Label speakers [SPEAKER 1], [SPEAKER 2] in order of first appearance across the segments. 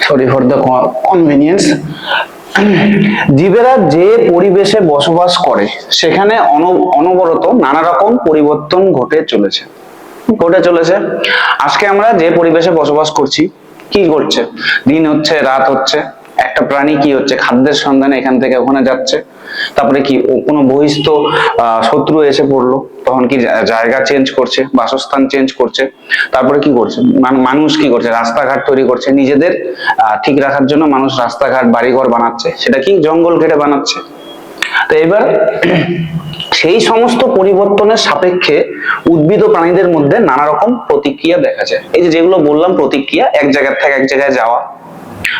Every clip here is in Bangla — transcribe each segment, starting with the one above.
[SPEAKER 1] সরি ফর দ্য কনভিনিয়েন্স জীবেরা যে পরিবেশে বসবাস করে, সেখানে অন- অনবরত নানা রকম পরিবর্তন ঘটে চলেছে। ঘটে চলেছে। আজকে আমরা যে পরিবেশে বসবাস করছি, কি করছে দিন হচ্ছে, রাত হচ্ছে, একটা প্রাণী কি হচ্ছে? খাদ্যের সন্ধানে এখান থেকে ওখানে যাচ্ছে। তারপরে কি কোনো বহিস্থ শত্রু এসে পড়ল, তখন কি জায়গা চেঞ্জ করছে, বাসস্থান চেঞ্জ করছে, তারপরে কি করছে? মানুষ কি করছে? রাস্তাঘাট তৈরি করছে। নিজেদের ঠিক রাখার জন্য মানুষ রাস্তাঘাট, বাড়িঘর বানাচ্ছে। সেটা কি জঙ্গল কেটে বানাচ্ছে? তো এবার সেই সমস্ত পরিবর্তনের সাপেক্ষে উদ্ভিদ প্রাণীদের মধ্যে নানা রকম প্রতিক্রিয়া দেখা যায়। এই যেগুলো বললাম, প্রতিক্রিয়া, এক জায়গা থেকে এক জায়গায় যাওয়া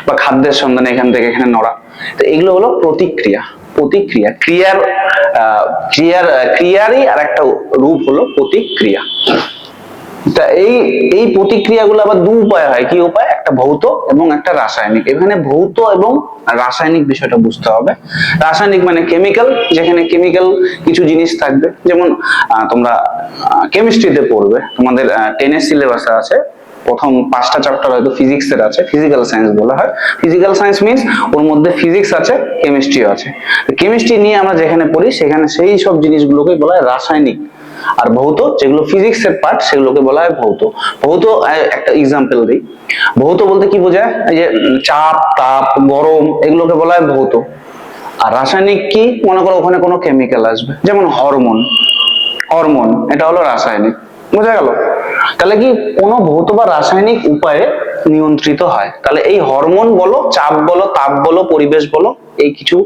[SPEAKER 1] বা খাদ্যের সন্ধানে এখান থেকে এখানে নড়া, তো এগুলো হলো প্রতিক্রিয়া। প্রতিক্রিয়া, ক্রিয়ার ক্রিয়ার ক্রিয়ারই আর একটা রূপ হলো প্রতিক্রিয়া। তা এই এই প্রতিক্রিয়াগুলো আবার দু উপায় হয়। কি উপায়? একটা ভৌত এবং একটা রাসায়নিক। এখানে ভৌত এবং রাসায়নিক বিষয়টা বুঝতে হবে। রাসায়নিক মানে কেমিক্যাল যেখানে কেমিক্যাল কিছু জিনিস থাকবে। যেমন তোমরা কেমিস্ট্রিতে পড়বে। তোমাদের টেনের সিলেবাসে আছে। প্রথম পাঁচটা চ্যাপ্টার হয়তো ফিজিক্স এর আছে ফিজিক্যাল সায়েন্স বলা হয়। ফিজিক্যাল সায়েন্স মিন্স ওর মধ্যে ফিজিক্স আছে কেমিস্ট্রি আছে। কেমিস্ট্রি নিয়ে আমরা যেখানে পড়ি, সেখানে সেই সব জিনিসগুলোকে বলা হয় রাসায়নিক। আর ভৌত, যেগুলো ফিজিক্স এর পার্ট সেগুলোকে বলা হয় ভৌত। ভৌত একটা এক্সাম্পল দিই। ভৌত বলতে কি বোঝায়? এই যে চাপ, তাপ, গরম, এগুলোকে বলা হয় ভৌত। আর রাসায়নিক কি? মনে করো ওখানে কোনো কেমিক্যাল আসবে। যেমন হরমোন হরমোন এটা হলো রাসায়নিক। বোঝা গেল? তাহলে কি কোনো ভৌত বা রাসায়নিক উপায়ে নিয়ন্ত্রিত হয়? তাহলে এই হরমোন বলো, চাপ বলো, তাপ বলো, পরিবেশ বলো, এই কিছু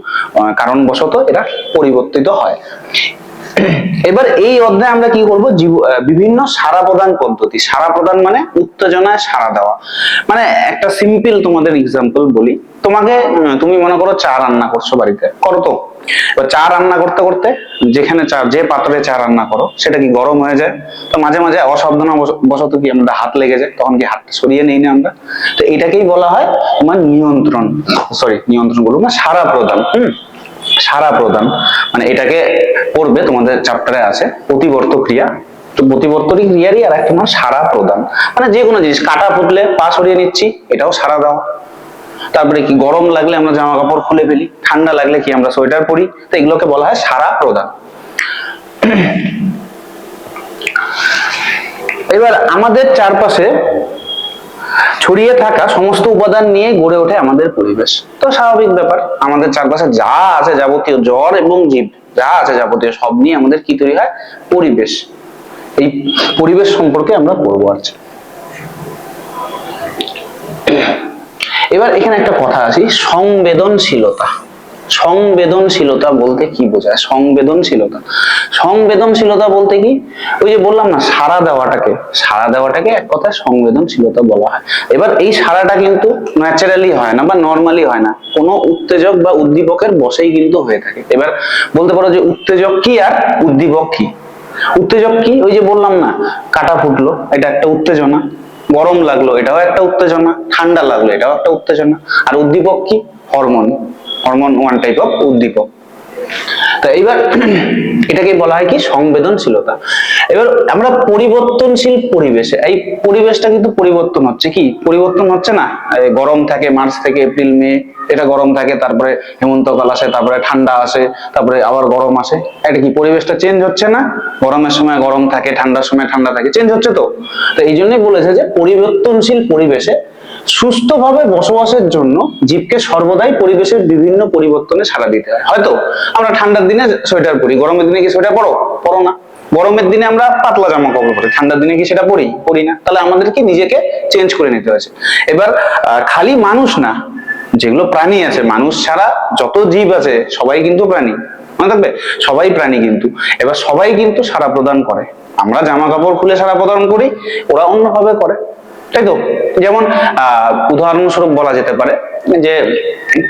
[SPEAKER 1] কারণবশত এরা পরিবর্তিত হয়। এবার এই অধ্যায়ে আমরা কি করব? বিভিন্ন সাড়া প্রদান পদ্ধতি। সাড়া প্রদান মানে উত্তেজনায় সাড়া দেওয়া। মানে একটা সিম্পল তোমাদের এক্সাম্পল বলি। তোমাকে তুমি মনে করো চা রান্না করছ বাড়িতে। করো তো। চা রান্না করতে করতে যেখানে চা যে পাত্রে চা রান্না করো, সেটা কি গরম হয়ে যায়? তো মাঝে মাঝে অসাবধান বশত কি আমাদের হাত লেগে যায়, তখন কি হাতটা সরিয়ে নেই না আমরা? তো এটাকেই বলা হয় তোমার নিয়ন্ত্রণ। সরি নিয়ন্ত্রণ বলব না, সাড়া প্রদান। হম? সারা প্রদান মানে এটাকে পড়বে তোমাদের চ্যাপ্টারে আছে প্রতিবর্ত ক্রিয়া। তো প্রতিবর্তনী ক্রিয়ারই আর একটা নাম সারা প্রদান। মানে যে কোনো জিনিস, কাটা ফুটলে পা সরিয়ে নিচ্ছি, এটাও সারা দাও। তারপরে কি গরম লাগলে আমরা জামা কাপড় খুলে ফেলি, ঠান্ডা লাগলে কি আমরা সোয়েটার পরি? তো এগুলোকে বলা হয় সারা প্রদান। এবার আমাদের চারপাশে ছড়িয়ে থাকা সমস্ত উপাদান নিয়ে গড়ে ওঠে আমাদের পরিবেশ। তো স্বাভাবিক ব্যাপার, আমাদের চারপাশে যা আছে যাবতীয় জ্বর এবং জীব, যা আছে যাবতীয় সব নিয়ে আমাদের কি তৈরি হয়? পরিবেশ। এই পরিবেশ সম্পর্কে আমরা পড়ব আজকে এবার এখানে একটা কথা আছে সংবেদনশীলতা। সংবেদনশীলতা বলতে কি বোঝায়? সংবেদনশীলতা। সংবেদনশীলতা বলতে কি? ওই যে বললাম না, সাড়া দেওয়াটাকে। সাড়া দেওয়াটাকে এক কথায় সংবেদনশীলতা বলা হয়। এবার এই সাড়াটা কিন্তু ন্যাচারালি হয় না বা নর্মালি হয় না। কোনো উত্তেজক বা উদ্দীপকের বসেই কিন্তু হয়ে থাকে। এবার বলতে পারো যে উত্তেজক কি আর উদ্দীপক কি? উত্তেজক কি? ওই যে বললাম না, কাটা ফুটলো, এটা একটা উত্তেজনা। গরম লাগল, এটাও একটা উত্তেজনা। ঠান্ডা লাগল, এটাও একটা উত্তেজনা। আর উদ্দীপক কি? Hormone. Hormone one type of উদ্দীপক। তো এইবার এটাকে বলা হয় কি? সংবেদনশীলতা। এবার আমরা পরিবর্তনশীল পরিবেশে, এই পরিবেশটা কিন্তু পরিবর্তন হচ্ছে কি? পরিবর্তন হচ্ছে না গরম থাকে, মার্চ থেকে এপ্রিল, মে, এটা গরম থাকে, তারপরে হেমন্তকাল আসে, তারপরে ঠান্ডা আসে, তারপরে আবার গরম আসে। এটা কি পরিবেশটা চেঞ্জ হচ্ছে না? গরমের সময় গরম থাকে, ঠান্ডার সময় ঠান্ডা থাকে চেঞ্জ হচ্ছে তো? তো এই জন্যই বলেছে যে পরিবর্তনশীল পরিবেশে সুস্থভাবে বসবাসের জন্য জীবকে সর্বদাই পরিবেশের বিভিন্ন পরিবর্তনে সাড়া দিতে হয়। হয়তো আমরা ঠান্ডার দিনে সোয়েটার পরি, গরমের দিনে কি সোয়েটার পরো? পরো না। গরমের দিনে আমরা পাতলা জামা কাপড় পরি, ঠান্ডার দিনে কি সেটা পরি? পরি না। তাহলে আমাদেরকে নিজেকে চেঞ্জ করে নিতে হয়েছে। এবার খালি মানুষ না, যেগুলো প্রাণী আছে, মানুষ ছাড়া যত জীব আছে, সবাই কিন্তু প্রাণী। মনে থাকবে? সবাই প্রাণী কিন্তু। এবার সবাই কিন্তু সাড়া প্রদান করে। আমরা জামা কাপড় খুলে সারা প্রদান করি, ওরা অন্যভাবে করে। তাই তো? যেমন আহ উদাহরণস্বরূপ বলা যেতে পারে যে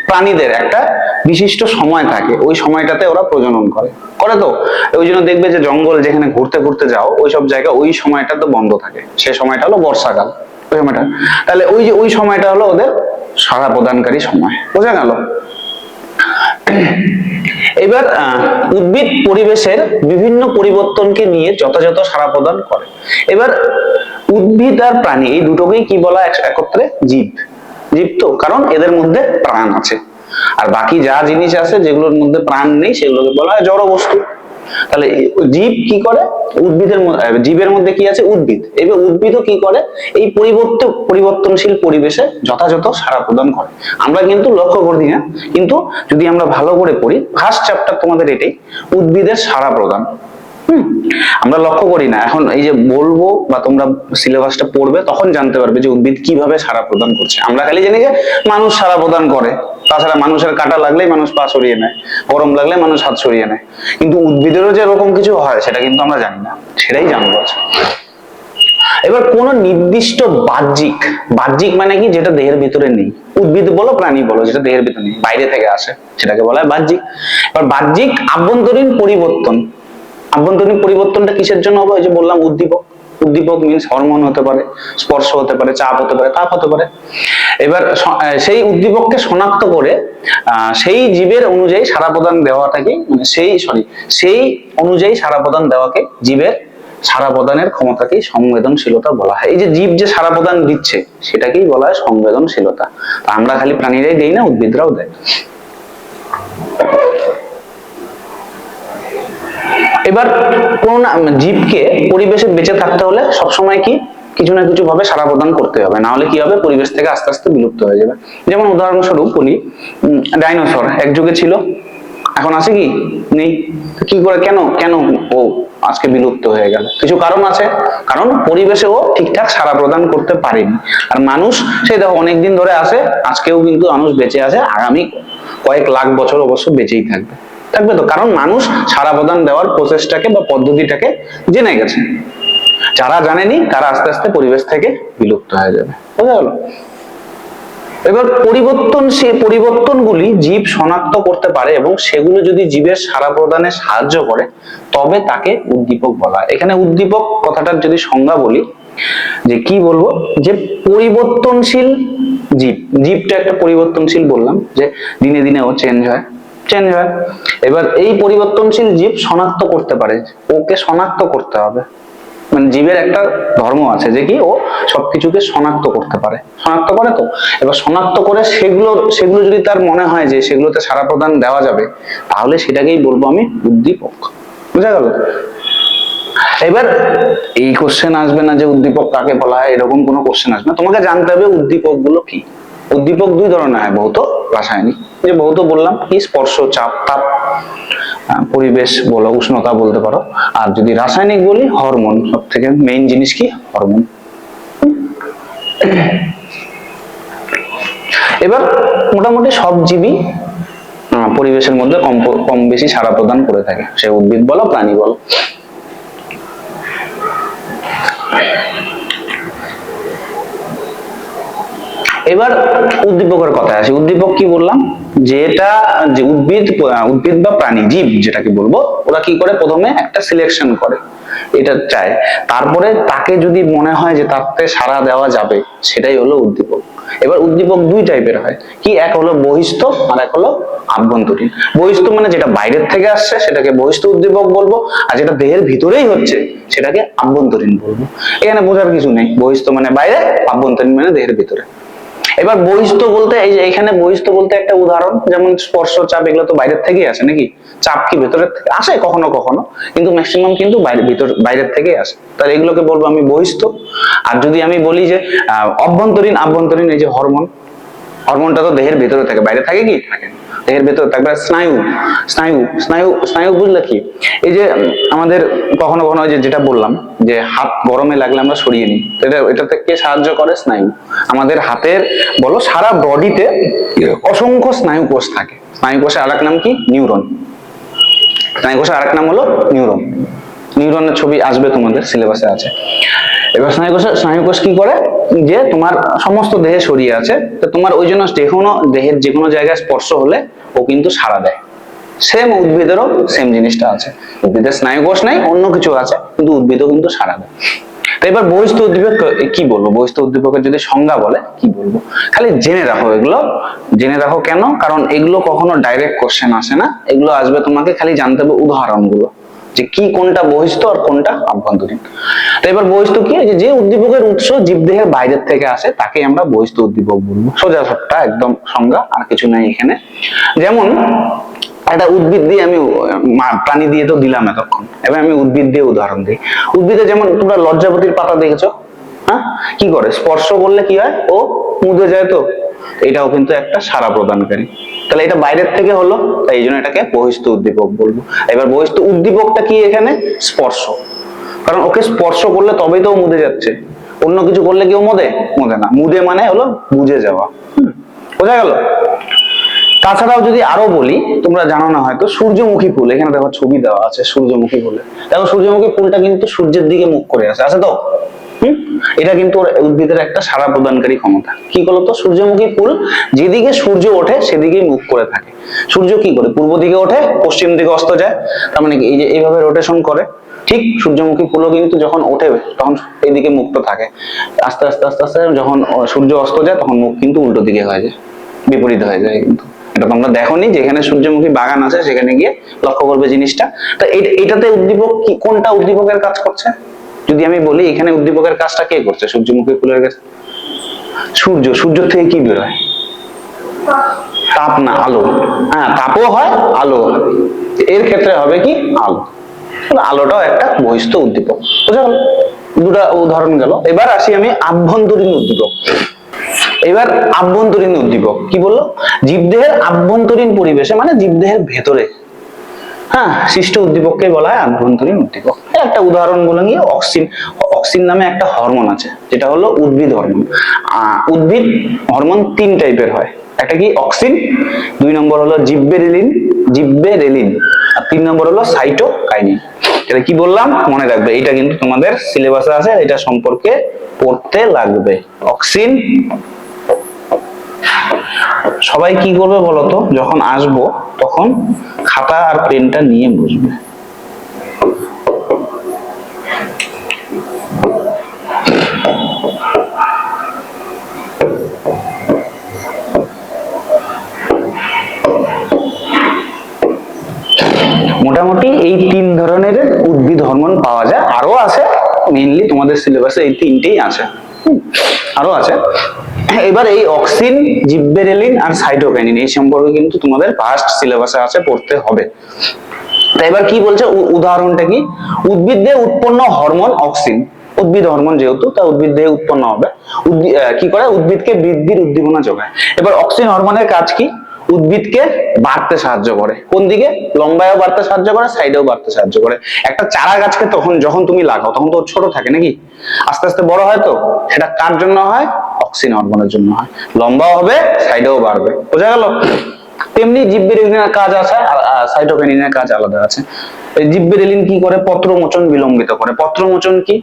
[SPEAKER 1] প্রাণীদের একটা বিশিষ্ট সময় থাকে, ওই সময়টাতে ওরা প্রজনন করে। করে তো? ওই জন্য দেখবে যে জঙ্গল যেখানে ঘুরতে ঘুরতে যাও, ওই সব জায়গা ওই সময়টা তো বন্ধ থাকে। সে সময়টা হলো বর্ষাকাল। ওই সময়টা। তাহলে ওই যে, ওই সময়টা হলো ওদের সাড়া প্রদানকারী সময়। বোঝা গেল? এবার উদ্ভিদ পরিবেশের বিভিন্ন পরিবর্তনকে নিয়ে যথাযথ সারা প্রদান করে। এবার, উদ্ভিদ আর প্রাণী, এই দুটোকেই কি বলা একত্রে? জীব। জীব তো, কারণ এদের মধ্যে প্রাণ আছে। আর বাকি যা জিনিস আছে, যেগুলোর মধ্যে প্রাণ নেই, সেগুলোকে বলা হয় জড় বস্তু তাহলে জীব কি করে? উদ্ভিদের জীবের মধ্যে কি আছে? উদ্ভিদ। এবার উদ্ভিদও কি করে? এই পরিবর্তন পরিবর্তনশীল পরিবেশে যথাযথ সারা প্রদান করে। আমরা কিন্তু লক্ষ্য করি না। কিন্তু যদি আমরা ভালো করে পড়ি ফার্স্ট চ্যাপ্টার তোমাদের এটাই, উদ্ভিদের সারা প্রদান। আমরা লক্ষ্য করি না। এখন এই যে বলব বা তোমরা সিলেবাসটা পড়বে, তখন জানতে পারবে যে উদ্ভিদ কীভাবে সাড়া প্রদান করছে। আমরা খালি জানি যে মানুষ সাড়া প্রদান করে। তাছাড়া মানুষের কাটা লাগলেই মানুষ পা সরিয়ে নেয়, গরম লাগলে মানুষ হাত সরিয়ে নেয়। কিন্তু উদ্ভিদেরও যে এরকম কিছু হয়, সেটা কিন্তু আমরা জানি না। সেটাই জানব এবার কোন নির্দিষ্ট বাহ্যিক বাহ্যিক মানে কি? যেটা দেহের ভিতরে নেই। উদ্ভিদ বলো, প্রাণী বলো, যেটা দেহের ভিতরে নেই। বাইরে থেকে আসে, সেটাকে বলা হয় বাহ্যিক। এবার বাহ্যিক আভ্যন্তরীণ পরিবর্তন আভ্যন্তরীণ পরিবর্তনটা কিসের জন্য হবে? যে বললাম উদ্দীপক। উদ্দীপক মিনস হরমোন হতে পারে, স্পর্শ হতে পারে, চাপ হতে পারে, তাপ হতে পারে। এবার সেই উদ্দীপককে শনাক্ত করে সেই জীবের অনুযায়ী সাড়া প্রদান দেওয়াটাকে মানে সেই সরি সেই অনুযায়ী সাড়া প্রদান দেওয়াকে জীবের সাড়া প্রদানের ক্ষমতাকেই সংবেদনশীলতা বলা হয়। এই যে জীব যে সাড়া প্রদান দিচ্ছে, সেটাকেই বলা হয় সংবেদনশীলতা। আমরা খালি প্রাণীরাই দেই না, উদ্ভিদরাও দেয়। এবার কোন জীবকে পরিবেশে বেঁচে থাকতে হলে সবসময় কি কিছু না কিছু ভাবে সাড়া প্রদান করতে হবে। না হলে কি হবে? পরিবেশ থেকে আস্তে আস্তে বিলুপ্ত হয়ে যাবে। যেমন উদাহরণস্বরূপ বলি ডাইনোসর এক যুগে ছিল। এখন আছে কি? নেই। কি করে, কেন কেন ও আজকে বিলুপ্ত হয়ে গেল? কিছু কারণ আছে। কারণ পরিবেশে ও ঠিকঠাক সাড়া প্রদান করতে পারেনি। আর মানুষ, সেই দেখো, অনেকদিন ধরে আছে। আজকেও কিন্তু মানুষ বেঁচে আছে। আগামী কয়েক লাখ বছর অবশ্য বেঁচেই থাকবে। থাকবে তো? কারণ মানুষ সাড়া প্রদান দেওয়ার প্রসেসটাকে বা পদ্ধতিটাকে জেনে গেছে। যারা জানেনি, তারা আস্তে আস্তে পরিবেশ থেকে বিলুপ্ত হয়ে যাবে। বোঝা গেল এবার পরিবর্তনশীল পরিবর্তনগুলি জীব শনাক্ত করতে পারে এবং সেগুলো যদি জীবের সাড়া প্রদানে সাহায্য করে, তবে তাকে উদ্দীপক বলা এখানে উদ্দীপক কথাটার যদি সংজ্ঞা বলি, যে কি বলব? যে পরিবর্তনশীল জীব। জীবটা একটা পরিবর্তনশীল বললাম, যে দিনে দিনে ও চেঞ্জ হয়। চেঞ্জ হয় এবার এই পরিবর্তনশীল জীব শনাক্ত করতে পারে। ওকে শনাক্ত করতে হবে। মানে জীবের একটা ধর্ম আছে যে কি, ও সবকিছুকে শনাক্ত করতে পারে। শনাক্ত করে তো? এবার শনাক্ত করে সেগুলো সেগুলো যদি তার মনে হয় যে সেগুলোতে সারা প্রদান দেওয়া যাবে, তাহলে সেটাকেই বলব আমি উদ্দীপক। বুঝা গেল? এবার এই কোশ্চেন আসবে না যে উদ্দীপক কাকে বলা হয়, এরকম কোনো কোশ্চেন আসবে না। তোমাকে জানতে হবে উদ্দীপকগুলো কি? উদ্দীপক দুই ধরনের হয়, ভৌত, রাসায়নিক। যে ভৌত বললাম কি স্পর্শ চাপ, তাপ পরিবেশ বলো, উষ্ণতা বলতে পারো। আর যদি রাসায়নিক বলি, হরমোন সব থেকে মেইন জিনিস কি? হরমোন। এবার মোটামুটি সব জীবই পরিবেশের মধ্যে কম কম বেশি সাড়া প্রদান করে থাকে। সে উদ্ভিদ বলো, প্রাণী বলো। এবার উদ্দীপকের কথায় আসি। উদ্দীপক কি বললাম? যেটা যে উদ্ভিদ উদ্ভিদ বা প্রাণী, জীব যেটাকে বলব, ওরা কি করে? প্রথমে একটা সিলেকশন করে। এটা চায়। তারপরে তাকে যদি মনে হয় যে তাতে সাড়া দেওয়া যাবে, সেটাই হলো উদ্দীপক। এবার উদ্দীপক দুই টাইপের হয়। কি? এক হলো বহিস্থ, আর এক হলো আভ্যন্তরীণ। বহিস্থ মানে যেটা বাইরের থেকে আসছে, সেটাকে বহিস্থ উদ্দীপক বলব, আর যেটা দেহের ভিতরেই হচ্ছে, সেটাকে আভ্যন্তরীণ বলব। এখানে বোঝার কিছু নেই। বহিস্থ মানে বাইরে, আভ্যন্তরীণ মানে দেহের ভিতরে। এবার বহিস্থ বলতে, এই যে এখানে বহিস্থ বলতে একটা উদাহরণ, যেমন স্পর্শ চাপ, এগুলো তো বাইরের থেকেই আসে নাকি? চাপ কি ভেতরের থেকে? আসে কখনো কখনো, কিন্তু ম্যাক্সিমাম কিন্তু বাইরে, ভিতর, বাইরের থেকেই আসে। তাহলে এগুলোকে বলব আমি বহিস্থ আর যদি আমি বলি যে অভ্যন্তরীণ, আভ্যন্তরীণ, এই যে হরমোন হরমোনটা তো দেহের ভেতরে থাকে, বাইরে থাকে কি? থাকে দেহের ভেতরে থাকবে স্নায়ু স্নায়ু স্নায়ু স্নায়ু বুঝলে কি? এই যে আমাদের কখনো কখনো যে যেটা বললাম, যে হাত গরমে লাগলে আমরা সরিয়ে নিই। এটা, এটাতে কে সাহায্য করে? স্নায়ু। আমাদের হাতের, বলো সারা বডিতে অসংখ্য স্নায়ু কোষ থাকে। স্নায়ু কোষের আরেক নাম কি? নিউরন। স্নায়ু কোষের আরেক নাম হলো নিউরন। নিউরনের ছবি আসবে তোমাদের সিলেবাসে আছে। এবার স্নায়ু কোষ স্নায়ু কোষ কি করে? যে তোমার সমস্ত দেহে ছড়িয়ে আছে, তো তোমার ওই জন্য যে কোনো দেহের যে কোনো জায়গায় স্পর্শ হলে ও কিন্তু সাড়া দেয়। সেম উদ্ভিদেরও সেম জিনিসটা আছে। উদ্ভিদের স্নায়ুকোষ নাই, অন্য কিছু আছে, কিন্তু উদ্ভিদও কিন্তু সাড়া দেয়। তো এবার বহিস্থ উদ্দীপক কি বলব? বহিস্থ উদ্দীপকের যদি সংজ্ঞা বলে, কি বলব? খালি জেনে রাখো এগুলো। জেনে রাখো কেন? কারণ এগুলো কখনো ডাইরেক্ট কোশ্চেন আসে না। এগুলো আসবে তোমাকে খালি জানতে হবে উদাহরণগুলো। যে কি কোনটা বহিস্থ আর কোনটা আভ্যন্তরীণ। তো এবার বহিস্থ কি? যে যে উদ্দীপকের উৎস জীবদেহের বাইরের থেকে আসে তাকে আমরা বহিস্থ উদ্দীপক বলব। সোজা সবটা, একদম সংজ্ঞা, আর কিছু নাই এখানে। যেমন, একটা উদ্ভিদ দিয়ে আমি প্রাণী দিয়ে তো দিলাম এতক্ষণ। এবার আমি উদ্ভিদ দিয়ে উদাহরণ দিই। উদ্ভিদে যেমন তোমরা লজ্জাপতির পাতা দেখেছ হ্যাঁ? কি করে? স্পর্শ করলে কি হয়? ও মুদে যায় তো? এটাও কিন্তু একটা সারা প্রদানকারী। তাহলে এটা বাইরের থেকে হলো, তাই এই জন্য এটাকে বহিস্থ উদ্দীপক বলব। এবার বহিস্থ উদ্দীপকটা কি এখানে? স্পর্শ। কারণ ওকে স্পর্শ করলে তবেই তো মুদে যাচ্ছে। অন্য কিছু করলে কেউ মুদে? মুদে না। মুদে মানে হলো বুঝে যাওয়া। বোঝা গেল? তাছাড়াও যদি আরও বলি, তোমরা জানো না হয়তো, সূর্যমুখী ফুল, এখানে দেখো ছবি দেওয়া আছে সূর্যমুখী ফুলে। দেখো সূর্যমুখী ফুলটা কিন্তু সূর্যের দিকে মুখ করে আছে আছে তো? এটা কিন্তু উদ্ভিদের একটা সারা প্রদানকারী ক্ষমতা। কি বলতো? সূর্যমুখী ফুল যেদিকে সূর্য ওঠে, সেদিকেই মুখ করে থাকে। সূর্য কি করে? পূর্ব দিকে ওঠে, পশ্চিম দিকে অস্ত যায়। তার মানে এই যে এইভাবে রোটেশন করে, ঠিক সূর্যমুখী ফুলও কিন্তু যখন ওঠে, তখন এইদিকে মুক্ত থাকে। আস্তে আস্তে আস্তে আস্তে যখন সূর্য অস্ত যায়, তখন মুখ কিন্তু উল্টো দিকে হয়ে যায়, বিপরীত হয়ে যায় কিন্তু। এটা তোমরা দেখোনি, যেখানে সূর্যমুখী বাগান আছে, সেখানে গিয়ে লক্ষ্য করবে জিনিসটা। তো এটাতে উদ্দীপক কি, কোনটা উদ্দীপকের কাজ করছে? যদি আমি বলি, এখানে উদ্দীপকের কাজটা কে করছে? সূর্যমুখী ফুলের কাছে সূর্য। সূর্য থেকে কি বেরোয় তাপ না, আলো। হ্যাঁ তাপও হয় আলো এর ক্ষেত্রে হবে কি? আলো। আলোটাও একটা বহিস্থ উদ্দীপক। বুঝা গেল দুটা উদাহরণ গেল। এবার আসি আমি আভ্যন্তরীণ উদ্দীপক। এবার আভ্যন্তরীণ উদ্দীপক। কি বলল? জীবদেহের আভ্যন্তরীণ পরিবেশে মানে জীবদেহের ভেতরে। হ্যাঁ সৃষ্ট উদ্দীপককে বলা হয় আভ্যন্তরীণ উদ্দীপক। একটা উদাহরণ বলে নিয়ে অক্সিন। অক্সিন নামে একটা হরমোন আছে, যেটা হলো উদ্ভিদ হরমোন। উদ্ভিদ হরমোন তিন টাইপের হয়। একটা কি? অক্সিন, দুই নম্বর হলো জিব্বেরেলিন জিব্বেরেলিন, আর তিন নম্বর হলো সাইটোকাইনিন। এটা কি বললাম? মনে রাখবে এটা কিন্তু তোমাদের সিলেবাসে আছে এটা সম্পর্কে পড়তে লাগবে। অক্সিন সবাই কি করবে বলতো? যখন আসব, তখন খাতা আর পেনটা নিয়ে বসবে। মোটামুটি এই তিন ধরনের উদ্ভিদ হরমোন পাওয়া যায়। আরও আছে মেইনলি তোমাদের সিলেবাসে এই তিনটেই আছে। আরও আছে। এবার এই অক্সিন, জিব্বেরেলিন আর সাইটোকাইনিন এই সম্পর্কে কিন্তু তোমাদের ফার্স্ট সিলেবাসে আছে, পড়তে হবে। তা এবার কি বলছে? উদাহরণটা কি? উদ্ভিদ দিয়ে উৎপন্ন হরমোন অক্সিন। উদ্ভিদ হরমোন যেহেতু, তা উদ্ভিদ দিয়ে উৎপন্ন হবে। কি করে? উদ্ভিদকে বৃদ্ধির উদ্দীপনা যোগায়। এবার অক্সিন হরমোনের কাজ কি? উদ্ভিদকে বাড়তে সাহায্য করে। কোন দিকে? লম্বায়ও বাড়তে সাহায্য করে, সাইডেও বাড়তে সাহায্য করে। একটা চারা গাছকে তখন, যখন তুমি লাগাও, তখন তো ছোট থাকে নাকি? আস্তে আস্তে বড় হয় তো? সেটা কার জন্য হয়? অক্সিন হরমোনের জন্য হয়। লম্বাও হবে সাইডেও বাড়বে। বোঝা গেল? তেমনি জিব্বেরেলিনের কাজ আছে, আর সাইটোকাইনিনের কাজ আলাদা আছে। এই জিব্বেরেলিন কি করে? পত্রমোচন বিলম্বিত করে। পত্রমোচন কি?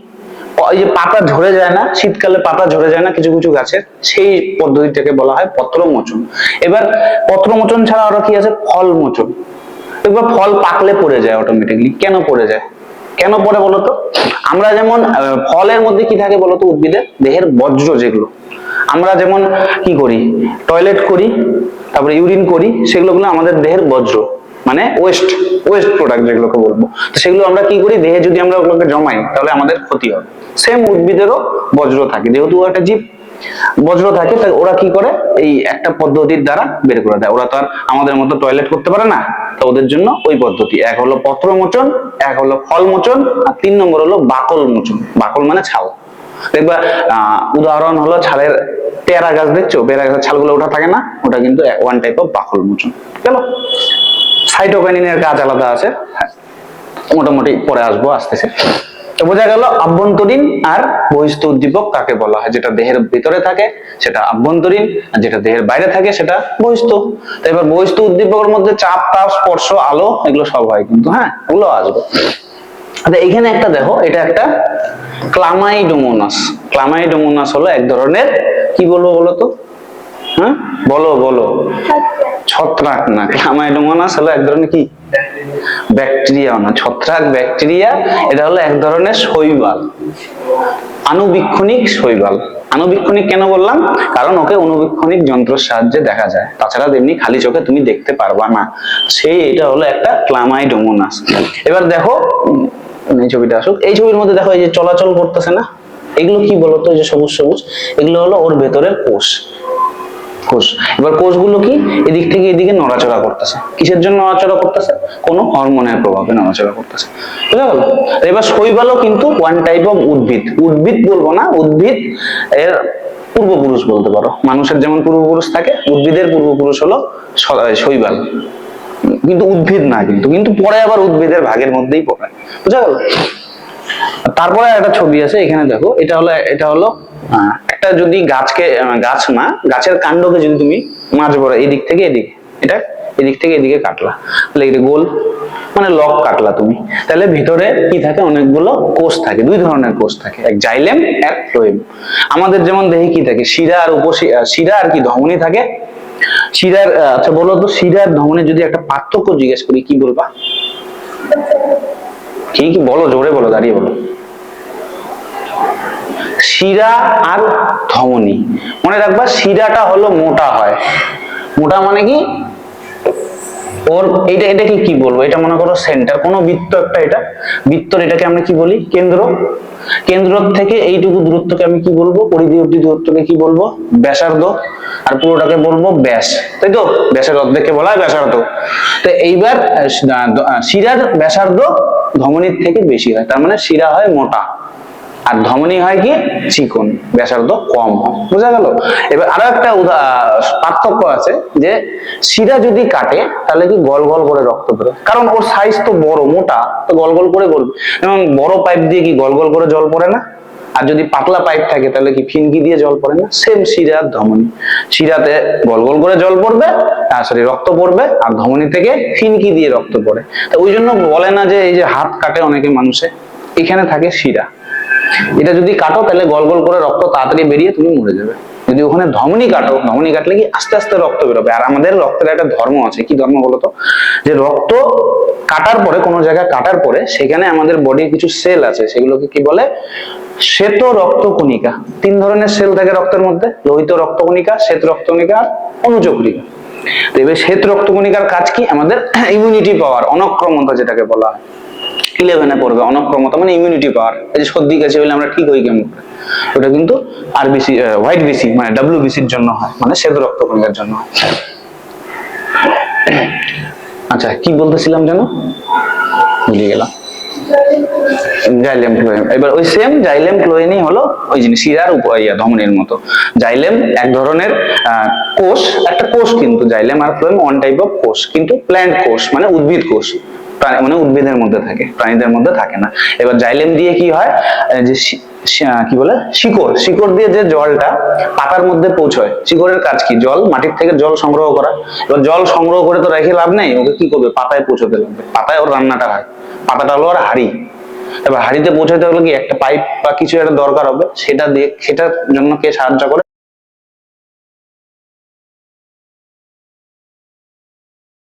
[SPEAKER 1] ওই যে পাতা ঝরে যায় না, শীতকালে পাতা ঝরে যায় না, কিছু কিছু গাছের, সেই পদ্ধতিটাকে বলা হয় পত্রমোচন। এবার পত্রমোচন ছাড়া আরও কি আছে? ফলমোচন। এবার ফল পাকলে পড়ে যায় অটোমেটিকলি কেন পড়ে যায়? কেন পড়ে বলতো? আমরা যেমন ফলের মধ্যে কি থাকে বলতো উদ্ভিদের দেহের বজ্র যেগুলো আমরা যেমন কি করি? টয়লেট করি, তারপরে ইউরিন করি, সেগুলো গুলো আমাদের দেহের বজ্র মানে ওয়েস্ট ওয়েস্ট প্রোডাক্ট যেগুলোকে বলব। তো সেগুলো আমরা কি করি? দেহে যদি আমরা ওগুলোকে জমাই, তাহলে আমাদের ক্ষতি হবে। সেম উদ্ভিদেরও বজ্র থাকে। যেহেতু একটা জীব বজ্র থাকে, তাই ওরা কি করে? এই একটা পদ্ধতির দ্বারা বের করে দেয়। ওরা তো আর আমাদের মতো টয়লেট করতে পারে না, তো ওদের জন্য ওই পদ্ধতি। এক হলো পত্র মোচন এক হলো ফল মোচন আর তিন নম্বর হলো বাকল মোচন বাকল মানে ছাল। দেখবা উদাহরণ হলো ছালের পেয়ারা গাছ দেখছ? পেয়ারা গাছের ছালগুলো ওঠা থাকে না? ওটা কিন্তু ওয়ান টাইপ অফ বাকল মোচন। গেল। সাইটোকাইনিনের কাজ আলাদা আছে। হ্যাঁ, মোটামুটি পরে আসব আসতেছে। তো বোঝা গেল আভ্যন্তরীণ আর বহিস্থ উদ্দীপক কাকে বলা হয়? যেটা দেহের ভিতরে থাকে সেটা আভ্যন্তরীণ আর যেটা দেহের বাইরে থাকে সেটা বহিস্থ তো এবার বহিস্থ উদ্দীপকের মধ্যে চাপ তাপ স্পর্শ আলো এগুলো সব হয় কিন্তু হ্যাঁ এগুলো আসবে। আচ্ছা এখানে একটা দেখো এটা একটা ক্লামাইডোমোনাস। ক্লামাইডোমোনাস হলো এক ধরনের, কি বলব বলো তো? হ্যাঁ? বলো বলো। ছত্রাক না, ক্লামাইডোমোনাস হলো এক ধরনের কি? ব্যাকটেরিয়া না, ছত্রাক, ব্যাকটেরিয়া, এটা হলো এক ধরনের শৈবাল। আনুবীক্ষণিক শৈবাল। আনুবীক্ষণিক কেন বললাম? কারণ ওকে অনুবীক্ষণিক যন্ত্রের সাহায্যে দেখা যায়। তাছাড়া এমনি খালি চোখে তুমি দেখতে পারবা না। সেই এটা হলো একটা ক্লামাইডোমোনাস। এবার দেখো এই ছবিটা আসুক। এই ছবির মধ্যে দেখো, এই যে চলাচল করতেছে না? এগুলো কি বলতো যে সবুজ সবুজ, এগুলো হলো ওর ভেতরের কোষ। কোষ। এবার কোষগুলো কি? এদিক থেকে এদিকে নড়াচড়া করতেছে। কিসের জন্য নড়াচড়া করতেছে? কোনো হরমোনের প্রভাবে নড়াচড়া করতেছে। বুঝা গেল এবার শৈবালও কিন্তু ওয়ান টাইপ অফ উদ্ভিদ। উদ্ভিদ বলব না, উদ্ভিদ এর পূর্বপুরুষ বলতে পারো। মানুষের যেমন পূর্বপুরুষ থাকে, উদ্ভিদের পূর্বপুরুষ হলো শৈবাল। কিন্তু উদ্ভিদ না কিন্তু কিন্তু পরে আবার উদ্ভিদের ভাগের মধ্যেই পড়ে। বুঝা গেল? তারপরে একটা ছবি আছে এখানে দেখো এটা হলো এটা হলো একটা যদি গাছকে গাছ না গাছের কাণ্ডকে যদি তুমি মাঝ বড় এদিক থেকে এদিকে এটা এদিক থেকে এদিকে কাটলা। তাহলে এটা গোল মানে লক কাটলা তুমি। তাহলে ভিতরে কি থাকে? অনেকগুলো কোষ থাকে দুই ধরনের কোষ থাকে এক জাইলেম এক ফ্লোয়েম। আমাদের যেমন দেহে কি থাকে? শিরা আর উপশি আহ, শিরা আর কি ধমনী থাকে শিরার আচ্ছা বলো তো শিরার ধমনী যদি একটা পার্থক্য জিজ্ঞেস করি, কি বলবা? কি কি, বলো, জোরে বলো, দাঁড়িয়ে বলো। শিরা আর ধমনী। মনে রাখবা শিরাটা হলো মোটা হয়। মোটা মানে কি? ওর এটা এটাকে কি বলব? এটা মনে করো সেন্টার কোন বৃত্ত একটা এটা। বৃত্তর এটাকে আমরা কি বলি? কেন্দ্র। কেন্দ্র থেকে এইটুকু দূরত্বকে আমি কি বলব? পরিধি অব্দি দূরত্বকে কি বলব? ব্যাসার্ধ। আর পুরোটাকে বলব ব্যাস। তাই তো? ব্যাসের অর্ধেককে বলা হয় ব্যাসার্ধ। তো এইবার শিরার ব্যাসার্ধ ধমনীর থেকে বেশি হয়। তার মানে শিরা হয় মোটা। আর ধমনী হয় কি? চিকন। ব্যাসার্ধ কম হয়। বোঝা গেল? এবার আরও একটা পার্থক্য আছে যে শিরা যদি কাটে, তাহলে কি গল গল করে রক্ত বেরোয়। কারণ ওর সাইজ তো বড়, মোটা। তো গল গল করে পড়বে এবং বড় পাইপ দিয়ে কি গল গল করে জল পড়ে না? আর যদি পাতলা পাইপ থাকে, তাহলে কি ফিনকি দিয়ে জল পড়ে না? সেম শিরা আর ধমনী। শিরাতে গল গল করে জল পড়বে সরি রক্ত পড়বে, আর ধমনী থেকে ফিনকি দিয়ে রক্ত পড়ে। তো ওই জন্য বলে না যে এই যে হাত কাটে অনেকে মানুষে, এখানে থাকে শিরা। এটা যদি কাটো, তাহলে গল গল করে রক্ত তাড়াতাড়ি বেরিয়ে তুমি মরে যাবে। যদি ওখানে ধমনী কাটো, ধমনি কাটলে কি আস্তে আস্তে রক্ত বেরোবে? আর আমাদের রক্তের একটা ধর্ম আছে, কি ধর্ম বলতো? যে রক্ত কাটার পরে, কোনো জায়গায় কাটার পরে, সেখানে আমাদের বডির কিছু সেল আছে, সেগুলোকে কি বলে? শ্বেত রক্তকণিকা তিন ধরনের সেল থাকে রক্তের মধ্যে, লোহিত রক্তকণিকা শ্বেত রক্তকণিকা আর অনুচক্রিকা তো এবার শ্বেত রক্তকণিকার কাজ কি? আমাদের ইমিউনিটি পাওয়ার অনক্রমতা যেটাকে বলা হয়। ইলেভেনে পড়বে অনক্রমতা মানে ইমিউনিটি পাওয়ার এই যে সর্দি কাছে বলে আমরা ঠিক হই কেমন ওটা কিন্তু আরবিসি হোয়াইট বিসি মানে ডাব্লিউবিসির জন্য হয় মানে শ্বেত রক্তকণিকার জন্য হয়। আচ্ছা কি বলতেছিলাম যেন? ভুলে গেলাম। জাইলেম এবার ওই সেম জাইলেম হলো ওই জিনিস শিরার ইয়া, ধমনের মতো। জাইলেম এক ধরনের কোষ, একটা কোষ কিন্তু, জাইলেম আর ওয়ান টাইপ অফ কোষ, কিন্তু প্ল্যান্ট কোষ মানে উদ্ভিদ কোষ। মানে উদ্ভিদের মধ্যে থাকে, প্রাণীদের মধ্যে থাকে না। এবার জাইলেম দিয়ে কি হয়? যে কি বলে? শিকড়। শিকড় দিয়ে যে জলটা পাতার মধ্যে পৌঁছয়, শিকড়ের কাজ কি? জল, মাটির থেকে জল সংগ্রহ করা। এবার জল সংগ্রহ করে তো রেখে লাভ নেই, ওকে কি করবে? পাতায় পৌঁছতে লাগবে। পাতায় ওর রান্নাটা হয়। পাতাটা হলো আর হাড়ি। এবার হাড়িতে পৌঁছাতে হলে কি একটা পাইপ বা কিছু একটা দরকার হবে, সেটা দিয়ে সেটার জন্য কে সাহায্য করে?